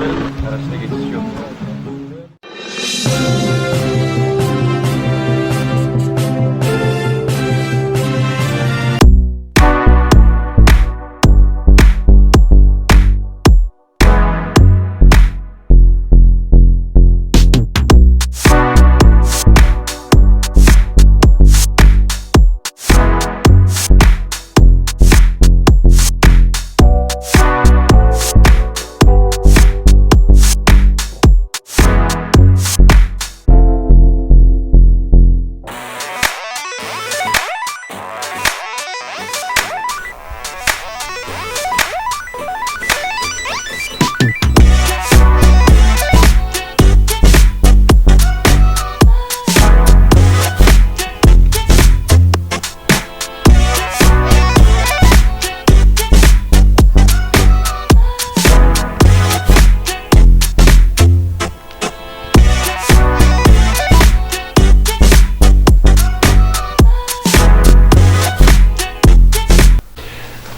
Çocukların arasına geçiş yok.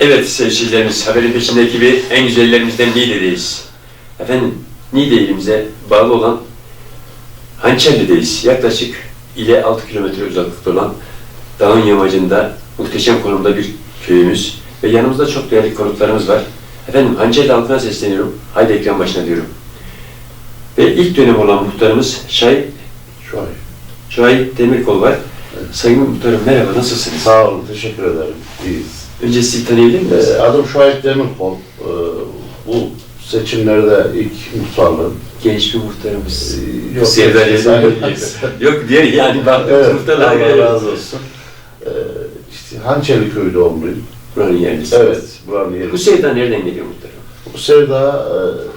Evet sevgililerimiz, haberin peşinde ekibi en güzellerimizden Niğde'deyiz. Efendim, Niğde ilimize bağlı olan Hançerli'deyiz. Yaklaşık ile 6 kilometre uzaklıkta olan dağın yamacında muhteşem konumda bir köyümüz ve yanımızda çok değerli konuklarımız var. Efendim Hançerli halkına sesleniyorum. Haydi ekran başına diyorum. Ve ilk dönem olan muhtarımız Şahin, Şu an. Şahin Demirkol var. Sayın Muhtarım merhaba, nasılsınız? Sağ olun, teşekkür ederim. İyiyiz. Önce sizi tanıyabilir miyiz? Ee, adım Şahit Demirkol. Ee, bu seçimlerde ilk muhtarlığım. Genç bir muhtarımız. Ee, yok, sayılmaz. Yok diğer yani bak evet, muhtarlar Allah yani. razı olsun. Ee, işte Hançeli köyü doğumluyum. Buranın yerlisi. Evet, buranın yeri. Bu sevda nereden geliyor muhtarım? Bu sevda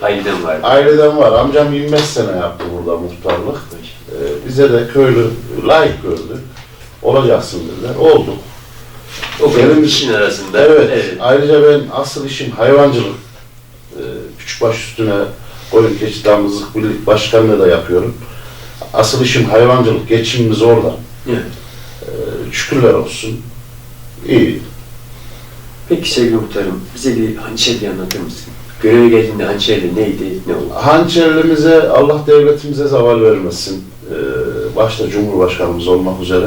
Aileden var. e, aileden var. Amcam 25 sene yaptı burada muhtarlık. Ee, bize de köylü layık gördü. Olacaksın dediler. Olduk. Benim işin arasında. Evet. Ayrıca ben asıl işim hayvancılık. Ee, küçükbaş üstüne koyun keçi damızlık birlik başkanlığı da yapıyorum. Asıl işim hayvancılık. Geçimimiz orada. Evet. Ee, şükürler olsun. İyi. Peki sevgili muhtarım, bize bir hançerli anlatır mısın? Göreve geldiğinde hançerli neydi, ne oldu? Hançerlimize Allah devletimize zeval vermesin. Ee, başta Cumhurbaşkanımız olmak üzere.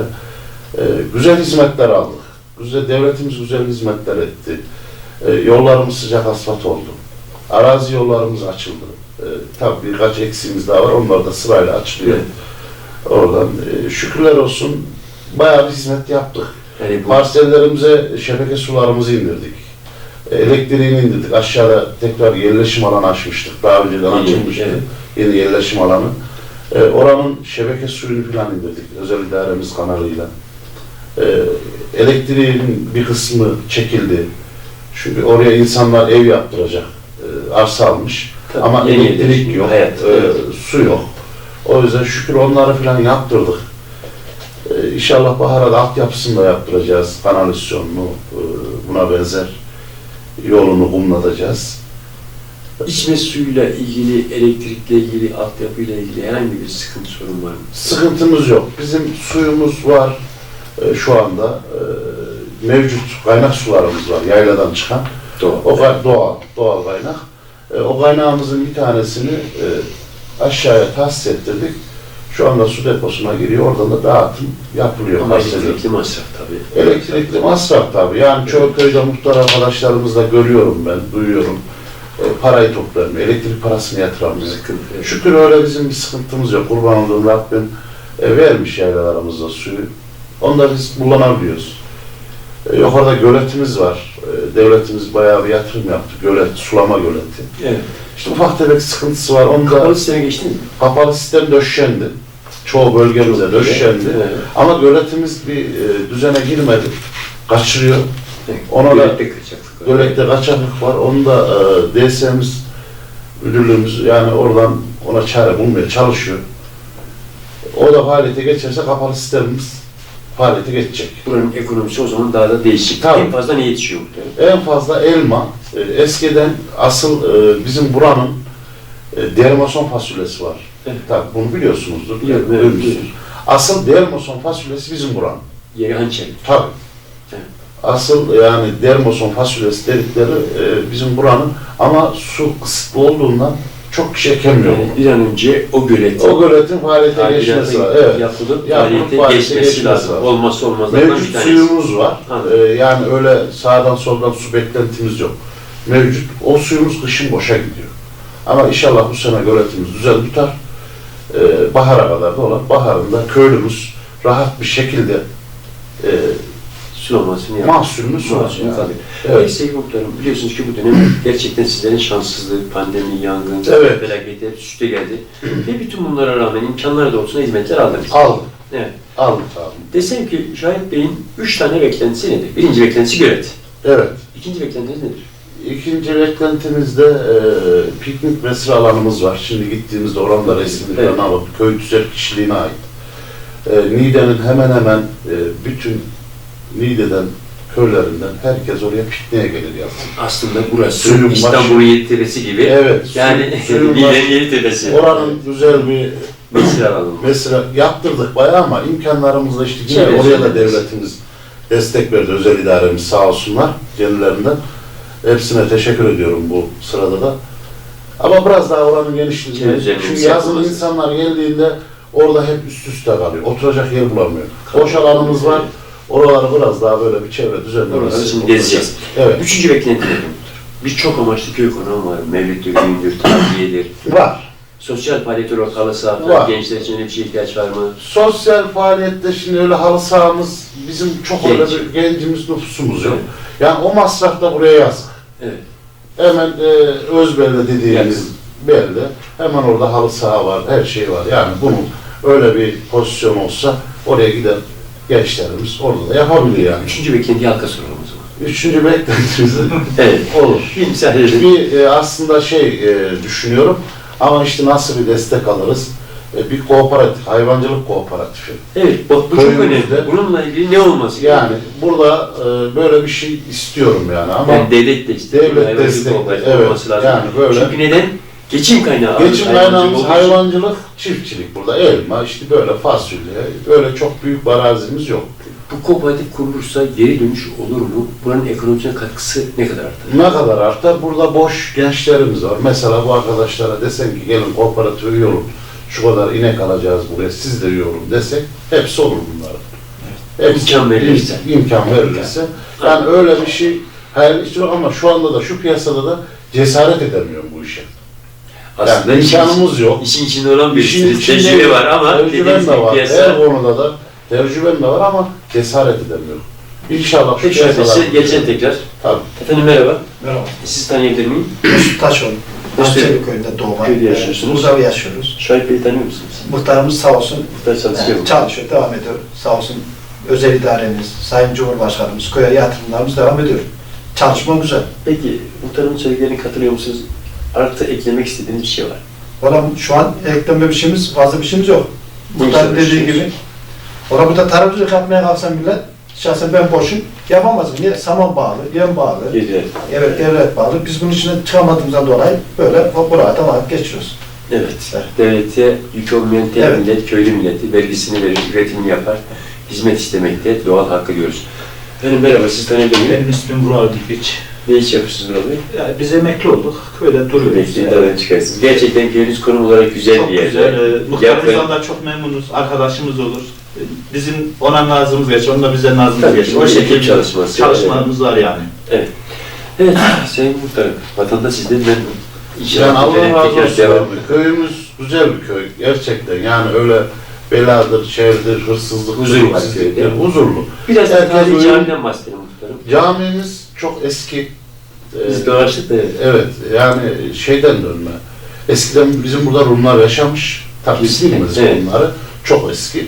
Ee, güzel hizmetler aldık. Güzel, devletimiz güzel hizmetler etti. Ee, yollarımız sıcak asfalt oldu. Arazi yollarımız açıldı. Ee, tabii birkaç eksiğimiz daha var. Onlar da sırayla açılıyor. Evet. Oradan e, şükürler olsun bayağı bir hizmet yaptık. Yani bu Parsellerimize şebeke sularımızı indirdik. E, Elektriğini indirdik. Aşağıda tekrar yerleşim alanı açmıştık. Daha önceden açılmıştı. evet. Yeni yerleşim alanı. E, oranın şebeke suyunu falan indirdik. Özel idaremiz kanalıyla. E, elektriğin bir kısmı çekildi. Çünkü oraya insanlar ev yaptıracak. E, arsa almış. Tabii, Ama yeni elektrik yok. hayat, e, evet. su yok. O yüzden şükür onları falan yaptırdık. Ee, İnşallah bahara da altyapısını da yaptıracağız. Kanalizasyonunu, e, buna benzer yolunu kumlatacağız. içme suyuyla ilgili, elektrikle ilgili, altyapıyla ilgili herhangi bir sıkıntı sorun var mı? Sıkıntımız yok. Bizim suyumuz var e, şu anda. E, mevcut kaynak sularımız var yayladan çıkan. Doğru. O doğal, doğal kaynak. E, o kaynağımızın bir tanesini e, aşağıya tahsis ettirdik. Şu anda su deposuna giriyor. Oradan da dağıtım yapılıyor. Ama elektrikli masraf tabii. Elektrikli masraf tabii. Yani çoğu köyde muhtar arkadaşlarımızla görüyorum ben, duyuyorum. E, parayı toplarım, elektrik parasını yatıramıyor. Sıkıntı. evet. Şükür öyle bizim bir sıkıntımız yok. Kurban olduğum Rabbim e, vermiş yaylalarımızda suyu. Da biz kullanabiliyoruz. E, yok orada göletimiz var. E, devletimiz bayağı bir yatırım yaptı. Gölet, sulama göleti. Evet. İşte ufak tefek sıkıntısı var. Onu da Kapalı sisteme geçtiniz mi? kapalı sistem döşendi. Çoğu bölgemize döşendi. Evet. Ama göletimiz bir e, düzene girmedi. Kaçırıyor. Ona da- Gölette kaçaklık var. Gölekte kaçaklık var. Onu da e, DS'miz, müdürlüğümüz yani oradan ona çare bulmaya çalışıyor. O da faaliyete geçerse kapalı sistemimiz faaliyete geçecek. Buranın ekonomisi o zaman daha da değişik. Tabii. En fazla ne yetişiyor muhtarım? En fazla elma. E, eskiden asıl e, bizim buranın e, dermason fasulyesi var. Evet. Tabii bunu biliyorsunuzdur. Biliyorum, evet, biliyorum. Asıl dermason fasulyesi bizim buranın. Yeri hançerli. Tabii. Evet. Asıl yani dermoson fasulyesi dedikleri e, bizim buranın ama su kısıtlı olduğundan çok ekemiyor. Yani bir an önce o göletin O göletin faaliyete geçmesi tadilatı Evet. yapılıp faaliyete faaliyete geçmesi geçmesi lazım. lazım. Olmazsa olmazlardan bir Mevcut tanesi. suyumuz var. Ee, yani öyle sağdan soldan su beklentimiz yok. Mevcut. O suyumuz kışın boşa gidiyor. Ama inşallah bu sene göletimiz güzel tutar. Ee, bahara kadar da olur. Baharında köylümüz rahat bir şekilde e, Sulamasını yapmak. mahsulünü. Mahsulünü Yani. tabii. Evet. Evet. Sevgili muhtarım, biliyorsunuz ki bu dönem gerçekten sizlerin şanssızlığı, pandemi, yangın, Evet. felaketler üst üste geldi. Ve bütün bunlara rağmen imkanlar da olsun hizmetler aldınız. Aldık. Evet. Aldık abi. Desem ki Şahit Bey'in üç tane beklentisi nedir? Birinci beklentisi gölet. Evet. İkinci beklentiniz nedir? İkinci beklentimizde e, piknik mesire alanımız var. Şimdi gittiğimizde oranın da resmini Evet. alıp köy tüzel kişiliğine ait. E, Niğde'nin hemen hemen e, bütün Niğde'den köylerinden herkes oraya pikniğe gelir yazın. Aslında burası Suyun İstanbul'un tepesi gibi. Evet. Yani suyun Niğde'nin başı- tepesi. Oranın güzel bir Mesir alalım. mesela yaptırdık bayağı ama imkanlarımızla işte yine Evet, oraya da evet. devletimiz destek verdi. Özel idaremiz sağ olsunlar kendilerinden. Hepsine teşekkür ediyorum bu sırada da. Ama biraz daha oranın genişliği. Evet, üzerine Çünkü yazın olması. insanlar geldiğinde orada hep üst üste kalıyor. Oturacak yer bulamıyor. Boş alanımız var. Oraları biraz daha böyle bir çevre düzenlemesi. Şimdi gezeceğiz. Evet. Üçüncü beklenti nedir? Bir çok amaçlı köy konuğum var. Mevlüttür, düğündür, tabiyedir. Var. Sosyal faaliyetler olarak halı saha falan, Var. gençler için öyle bir şeye ihtiyaç var mı? Sosyal faaliyette şimdi öyle halı sahamız bizim çok öyle Genç. bir gencimiz nüfusumuz yok. Evet. Yani o masraf da buraya yazık. Evet. Hemen e, Özbel'de dediğimiz belde hemen orada halı saha var, her şey var. Yani bunun öyle bir pozisyon olsa oraya giden gençlerimiz orada da yapabilir yani. Üçüncü beklenti halka o zaman. Üçüncü beklentimiz Evet. olur. Bir. Bir e, aslında şey e, düşünüyorum ama işte nasıl bir destek alırız? E, bir kooperatif, hayvancılık kooperatifi. Evet, bak bu çok Köyümüzde- önemli. Bununla ilgili ne olması Yani burada e, böyle bir şey istiyorum yani ama Yani devlet destek, Devlet hayvancılık destek, evet. olması lazım. Yani böyle- Çünkü neden? Geçim kaynağı. geçim kaynağımız hayvancılık, çiftçilik burada. Elma, işte böyle fasulye, böyle çok büyük bir arazimiz yok. Bu kooperatif kurulursa geri dönüş olur mu? Buranın ekonomisine katkısı ne kadar artar? Ne kadar artar? Burada boş gençlerimiz var. Mesela bu arkadaşlara desen ki gelin kooperatife üye olun. Şu kadar inek alacağız buraya, siz de üye olun desek hepsi olur bunların. Hepsi İmkan verilirse. im- imkan verilirse. Yani öyle bir şey hayal istiyorum ama şu anda da şu piyasada da cesaret edemiyorum bu işe. Aslında yani imkanımız yok. işin içinde olan bir İşin tecrübe var ama dediğiniz de gibi var. piyasa... Her konuda da tecrübem de var ama cesaret edemiyorum. İnşallah şu Peki piyasalar... size geleceğim tekrar. Tabii. Efendim merhaba. Merhaba. Sizi tanıyabilir miyim? Mesut Taşoğlu. Bahçeli köyünde doğma. Köyde yaşıyorsunuz. Burada yaşıyoruz. Şahit Bey'i tanıyor musunuz? Muhtarımız sağ olsun Muhtar çalışıyor e, çalışıyor, devam ediyor. Sağ olsun özel idaremiz, Sayın Cumhurbaşkanımız, köye yatırımlarımız devam ediyor. Çalışma güzel. Peki muhtarımın söylediklerine katılıyor musunuz? Artı eklemek istediğiniz bir şey var. Valla şu an ekleme bir şeyimiz, fazla bir şeyimiz yok. Muhtar İnşallah dediği işimiz. gibi. Valla burada tarımcılık yapmaya kalksam bile şahsen ben boşum. Yapamazım. Niye? Saman bağlı, yem bağlı. Geliyor. Evet, devlet bağlı. Biz bunun içinden çıkamadığımızdan dolayı böyle buraya tamam geçiyoruz. Evet. Evet. Devlete yük olmayan tek Evet. millet, köylü milleti vergisini verir, üretimini yapar, hizmet istemekte doğal hakkı görür. Efendim merhaba, siz tanıyabilir miyim? Benim ismim Vural Dikiç. Ne iş yapıyorsunuz Murat Bey? Yani biz emekli olduk. Köyde duruyoruz. Bekleyin, Yani. çıkarsınız. Gerçekten köyünüz konum olarak güzel Çok bir yer. güzel. Yapın. Muhtarımızdan da çok memnunuz. Arkadaşımız olur. Ee, Bizim ona nazımız geçer, onun da bize nazımız Tabii geçer. ki, o şekilde çalışması. Çalışmalarımız var yani. Evet, Sayın Muhtarım, vatanda sizden memnun. Yani Allah razı olsun. abi. Köyümüz güzel bir köy gerçekten. Yani öyle beladır, şerdir, hırsızlık, Huzur var köyde. Huzurlu. Biraz da Herkes tarihi uyum- camiden bahsedelim Muhtarım. Camimiz çok eski. Biz dolaştık da evet, yani şeyden dönme. Eskiden bizim burada Rumlar yaşamış. Tabii biz evet. bunları. Çok eski.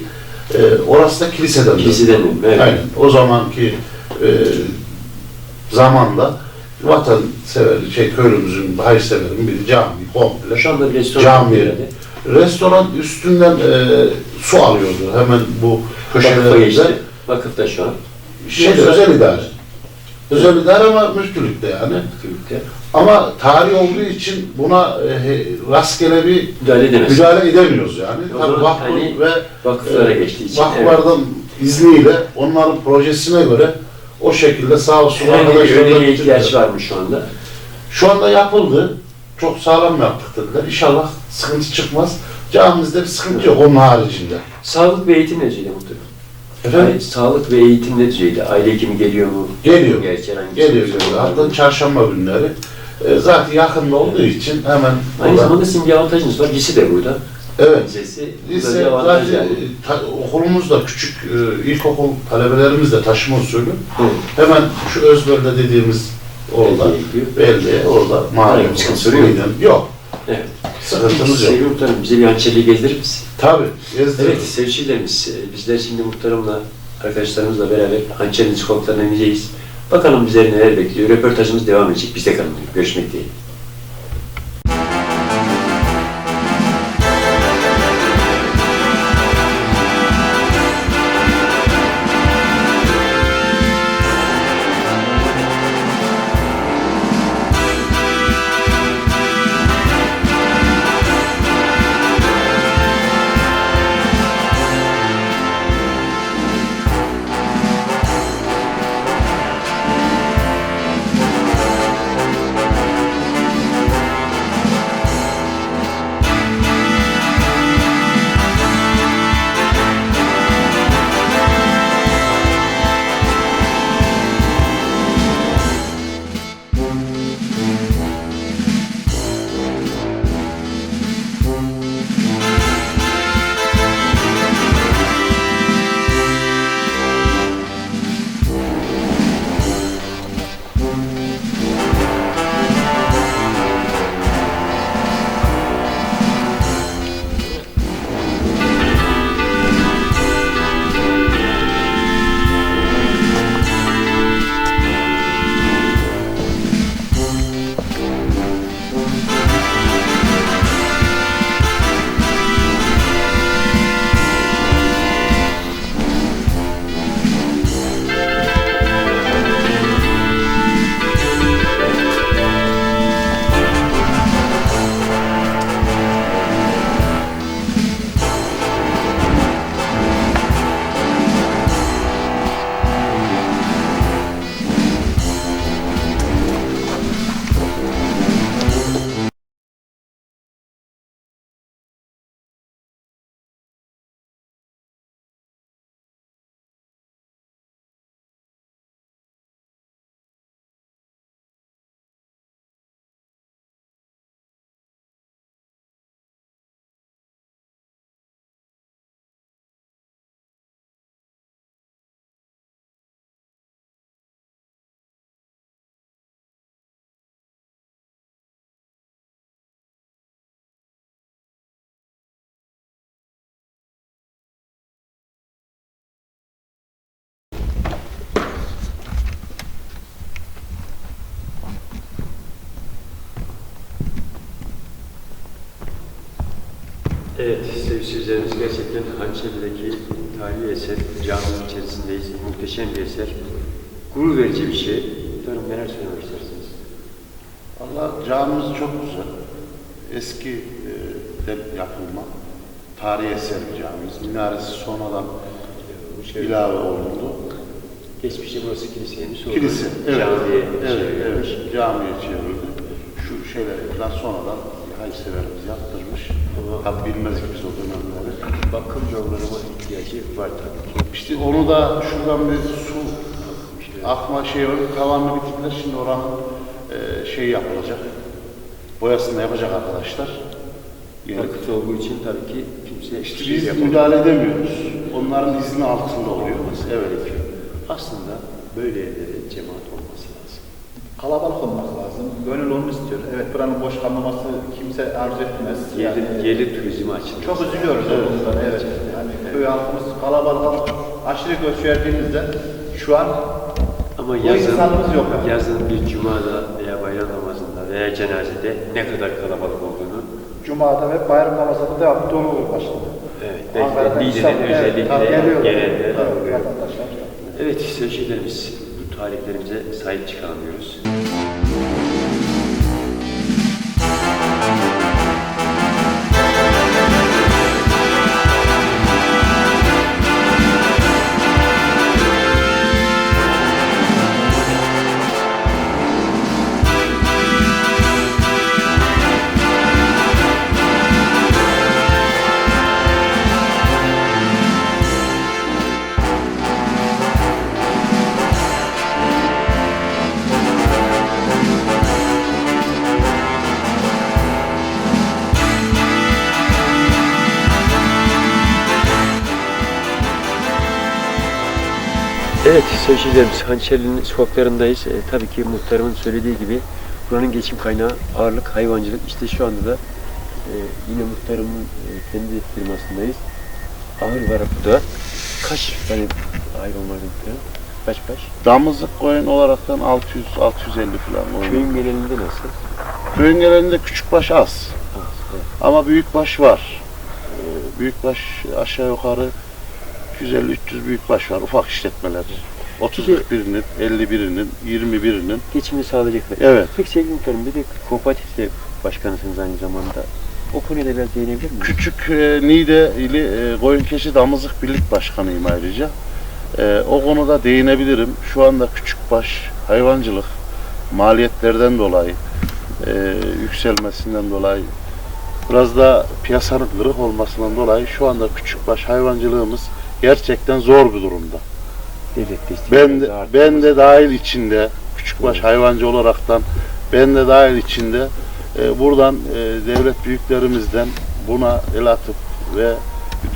Ee, orası da kiliseden kiliseden dönme. Evet. Aynen. O zamanki e, zamanda vatansever, şey köylümüzün hayırseverin bir cami komple. Şu anda bir restoran Cami. herhalde. Restoran üstünden e, su alıyordu hemen bu Vakıfa köşelerinde. geçti. Vakıfta şu an. Şey, özel idare. Özel idare ama müftülükte yani. Türk'te. Ama tarih olduğu için buna e, rastgele bir Müdahale edemez. müdahale edemiyoruz yani. O Tabii vakfın hani ve Vakıflara e, geçtiği için. Evet. vakıflardan izniyle onların projesine göre o şekilde sağ olsun Herhangi bir arkadaşlar da öneriye getirdiler. ihtiyaç var mı şu anda? Şu anda yapıldı. çok sağlam yaptık dediler. İnşallah sıkıntı çıkmaz. Camimizde bir sıkıntı yok onun haricinde. Sağlık ve eğitim ne düzeyde muhtarım? Efendim? Ay- Sağlık ve eğitim ne düzeyde? Aile hekimi geliyor mu? Geliyor. Gerçi herhangi bir Geliyor sorun? Hatta çarşamba günleri. E, zaten yakında olduğu için hemen Aynı orada- zamanda sizin bir avantajınız var. Lise de burada. Evet. Lisesi. Lise avantaj zaten yani. ta, okulumuz da küçük e, ilkokul talebelerimiz de taşıma usulü. Evet. Hemen şu Özböl'de dediğimiz orada Belediye gidiyor. belli orada mahalle Herhangi bir sıkıntı yok. Yok. Evet. Sıkıntımız yok. Sevgili muhtarım bize bir hançerliği gezdirir misin? Tabii. Gezdiririz. Evet sevgililerimiz, e, bizler şimdi muhtarımla, arkadaşlarımızla beraber hançerin sokaklarına ineceğiz. Bakalım bizleri neler bekliyor. Röportajımız devam edecek. Bizde kalın. Görüşmek dileğiyle. Evet, sevgili seyircilerimiz gerçekten Hançeri'deki tarihi eser, caminin içerisindeyiz. Muhteşem bir eser. Gurur verici bir şey. Muhtarım neler söylemek istersiniz? Allah camimiz çok güzel. Eski e, de yapılma. Tarihi eser bir camimiz. Minaresi sonradan ilave olundu. Geçmişte burası kiliseymiş. sonra Kilise. Evet. Camiye evet, çevrilmiş. evet. Camiye çevrildi. Şu şeyleri falan sonradan hayırseverimiz yaptırmış. Tabi bilmezdik biz o dönemleri. Bakım yollarına ihtiyacı var tabii ki. İşte onu da şuradan bir su akma şey var, tavanını bitirdiler. Şimdi oranın e, şey yapılacak. Boyasını da yapacak arkadaşlar. Yani Yakıt olduğu için tabii ki kimse işte biz yapamaz. müdahale edemiyoruz. Onların izni altında oluyor. Evet. Aslında böyle evlere cemaat olması lazım. Kalabalık olmak lazım. Gönül onu istiyor. Evet buranın boş kalmaması kimse arzu etmez. Yerli, Yani, yerli turizmi açılması. çok üzülüyoruz o konuda. Evet. Yani köy halkımız kalabalık aşırı göç verdiğimizde şu an Ama O yazın, insanımız yok yani. yazın bir cumada veya bayram namazında veya cenazede ne kadar kalabalık olduğunu Cuma'da ve bayram namazında devamlı dolu olur başladı. evet, evet, özellikle tabii geliyorlar. genelde Tabii, vatandaşlar. Evet sevgililerimiz bu tarihlerimize sahip çıkalım diyoruz. Evet seyircilerimiz Hançerli'nin sokaklarındayız. E, tabii ki muhtarımın söylediği gibi buranın geçim kaynağı ağırlık hayvancılık. İşte şu anda da e, yine muhtarımın e, kendi firmasındayız. Ahır var burada. Kaç tane hayvan var muhtarım? Kaç kaç? Damızlık koyun olaraktan 600-650 falan koyun. Köyün genelinde nasıl? Köyün genelinde küçükbaş az. Az, evet. Ama büyükbaş var. Ee, Büyükbaş aşağı yukarı 250-300 büyükbaş var. Ufak işletmeler. 30 birinin, 50 birinin, 20 birinin. Geçimini sağlayacaklar. Evet. Peki sevgili muhtarım bir de kooperatifte başkanısınız aynı zamanda. O konuya da biraz değinebilir miyim? Küçük e, Niğde ili e, Koyun Keçi Damızlık Birlik Başkanıyım ayrıca. E, o konuda değinebilirim. Şu anda küçükbaş hayvancılık maliyetlerden dolayı e, yükselmesinden dolayı biraz da piyasanın kırık olmasından dolayı şu anda küçükbaş hayvancılığımız gerçekten zor bir durumda. Devlet desteği Ben de, ben de dahil içinde küçükbaş hayvancı olaraktan ben de dahil içinde e, buradan e, devlet büyüklerimizden buna el atıp ve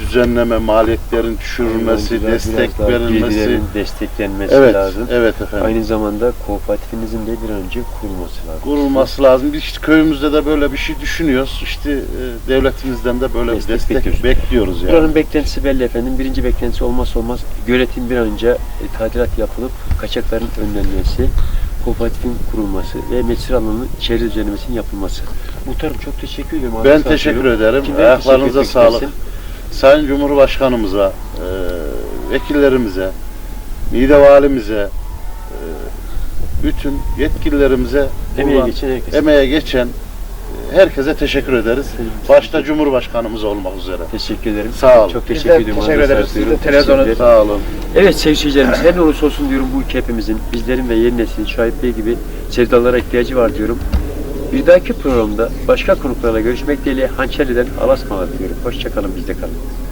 düzenleme maliyetlerin düşürülmesi, Hayvancılar destek biraz daha verilmesi. desteklenmesi Evet, lazım. evet efendim. Aynı zamanda kooperatifinizin de bir an önce kurulması lazım. Kurulması lazım. Biz işte köyümüzde de böyle bir şey düşünüyoruz. İşte e, devletimizden de böyle Destek bir destek bekliyoruz. bekliyoruz yani. Buranın beklentisi belli efendim. Birinci beklentisi olmazsa olmaz göletin bir an önce e, tadilat yapılıp kaçakların önlenmesi, kooperatifin kurulması ve mesir alanının çevre düzenlemesinin yapılması. Muhtarım çok teşekkür ederim. Ben Ağzınıza teşekkür sağlık. ederim. Ayaklarınıza teşekkür etmek sağlık. istersin? Sayın Cumhurbaşkanımıza, e, vekillerimize, Niğde Valimize, e, bütün yetkililerimize, Emeğe buradan geçen herkes. emeğe geçen herkese teşekkür ederiz. Başta Cumhurbaşkanımız olmak üzere. Teşekkür ederim. Sağ olun. Çok teşekkür ediyorum. teşekkür ederiz. Siz de Teşekkürler. Sağ olun. Evet sevgili seyircilerimiz her ne olursa olsun diyorum bu ülke hepimizin, bizlerin ve yeni neslin Şahip Bey gibi sevdalara ihtiyacı var diyorum. Bir dahaki programda başka konuklarla görüşmek dileğiyle Hançerli'den Alasmalar diyorum. Hoşçakalın bizde kalın.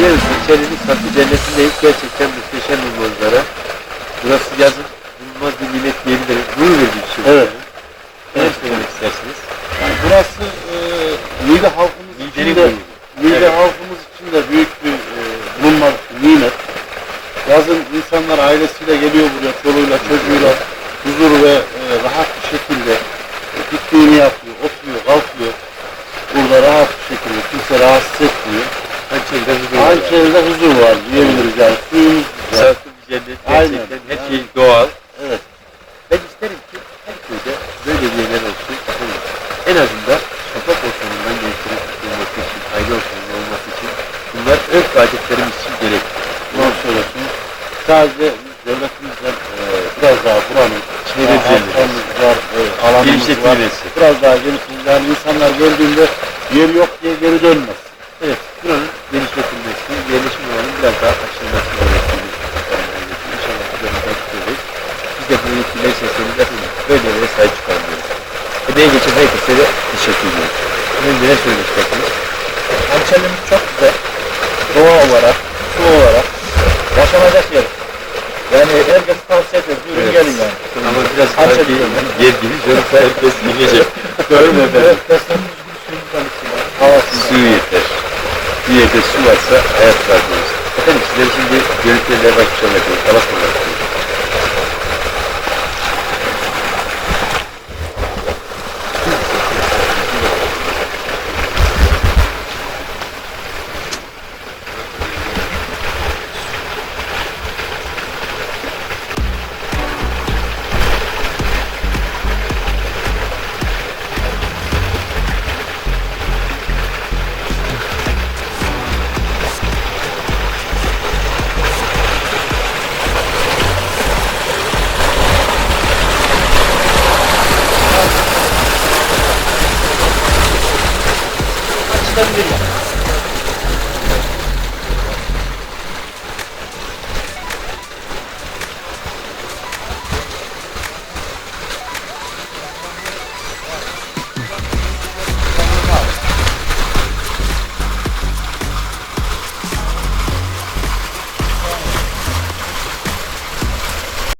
Sevgilerimiz, Hançerli'nin saklı cennetindeyiz. Gerçekten muhteşem bir manzara. Burası yazın bulunmaz bir nimet diyebilirim. Gurur verici bir şey. Evet. Neler söylemek istersiniz? Yani burası e, Niğde halkımız için de. Niğde Evet. halkımız için de büyük bir e, bulunmaz nimet. Yazın insanlar ailesiyle geliyor buraya, çoluğuyla, çocuğuyla huzur ve e, rahat bir şekilde pikniğini yapıyor, oturuyor, kalkıyor. Burada rahat bir şekilde kimse rahatsız etmiyor. Hançerli'de huzur var. Hançeri'de huzur var diyebiliriz yani. Suyumuz güzel. Cennet. Aynen. Gerçekten her şey doğal. Evet. Ben isterim ki her köyde böyle bir yerler olsun. En azından sokak ortamından gençlerin kurtulması için, aile ortamının olması için bunlar örf adetlerimiz için gerek. Doğru söylüyorsunuz. Sadece devletimizden e, biraz daha buranın Çevre düzenlemesi. var, e, alanımız var. Biraz daha genişletilmesi. Yani insanlar geldiğinde yer yok diye geri dönmez. Evet, buranın genişletilmesi, yerleşim alanının biraz daha açılması gerektiğini İnşallah bu dönemde tutuyoruz. Biz de bu yetkilileri seslerimiz zaten böyle yerlere sahip çıkalım diyoruz. Emeğe geçen herkese de teşekkür ediyorum. Sizin neler söylemek istersiniz? Hançerlimiz çok güzel. Doğa olarak, su olarak yaşanacak yer. Yani herkes tavsiye ediyoruz. Buyurun Evet. gelin yani. Ama biraz diyorum ben. yer gibi yoksa herkes yiyecek. Doğru mu efendim? Evet, beslenmiş bir suyumuzdan içiyorlar. Havasından. Su yeter. Bir yerde su varsa hayat var diyoruz. Efendim sizler şimdi görüntülerle bakışlarla yapıyoruz. Alasmalar yapıyoruz.